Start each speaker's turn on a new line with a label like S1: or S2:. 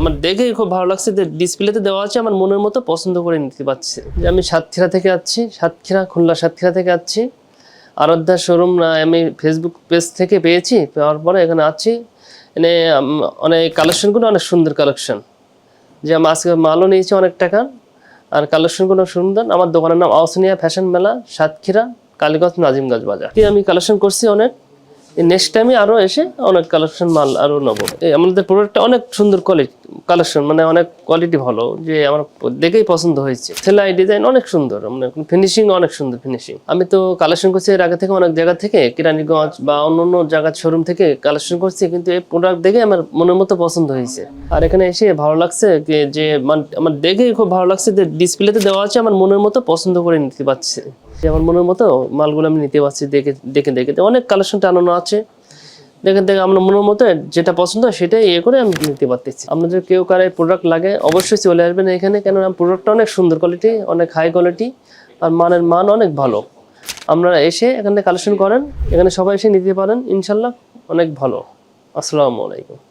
S1: আমার দেখেই খুব ভালো লাগছে যে ডিসপ্লেতে দেওয়া আছে, আমার মনের মতো পছন্দ করে নিতে পারছি। যে আমি সাতক্ষীরা থেকে আসছি সাতক্ষীরা, খুলনা সাতক্ষীরা থেকে আসছি আরাধ্যা শোরুম না, আমি ফেসবুক পেজ থেকে পেয়েছি, পাওয়ার পরে এখানে আছি। এনে অনেক কালেকশনগুলো অনেক সুন্দর কালেকশন যে আমি আজকে মালও নিয়েছি অনেক টাকা, আর কালেকশনগুলো সুন্দর। আমার দোকানের নাম আওসনিয়া ফ্যাশন মেলা, সাতক্ষীরা, কালীগঞ্জ, নাজিমগঞ্জ বাজার। আমি কালেকশন করছি অনেক। নেক্সট টাইমে আরও এসে অনেক কালেকশন মাল আরও নেব। আমাদের প্রোডাক্টটা অনেক সুন্দর কোয়ালিটি কালেকশন মানে অনেক কোয়ালিটি ভালো, যে আমার দেখেই পছন্দ হয়েছে। সেলাই ডিজাইন অনেক সুন্দর মানে ফিনিশিং অনেক সুন্দর ফিনিশিং আমি তো কালেকশন করছি এর আগে থেকে, অনেক জায়গা থেকে, কিরানীগঞ্জ বা অন্য অন্য জায়গার শোরুম থেকে কালেকশন করছি, কিন্তু এই প্রোডাক্ট দেখে আমার মনের মতো পছন্দ হয়েছে। আর এখানে এসে ভালো লাগছে যে মান- আমার দেখেই খুব ভালো লাগছে যে ডিসপ্লেতে দেওয়া আছে, আমার মনের মতো পছন্দ করে নিতে পারছি। আমার মনের মতো মালগুলো আমি নিতে পারছি দেখে দেখে দেখে। অনেক কালেকশন টানানো আছে। দেখেন দেখে আমার মনের মতো যেটা পছন্দ হয় সেটাই ইয়ে করে আমি নিতে পারতেছি। আপনাদের কেউ কার প্রোডাক্ট লাগে, অবশ্যই চলে আসবেন এখানে। কেননা প্রোডাক্টটা অনেক সুন্দর কোয়ালিটি অনেক হাই কোয়ালিটি আর মানের মান অনেক ভালো। আপনারা এসে এখানে কালেকশন করেন, এখানে সবাই এসে নিতে পারেন, ইনশাল্লাহ অনেক ভালো। আসসালামু আলাইকুম।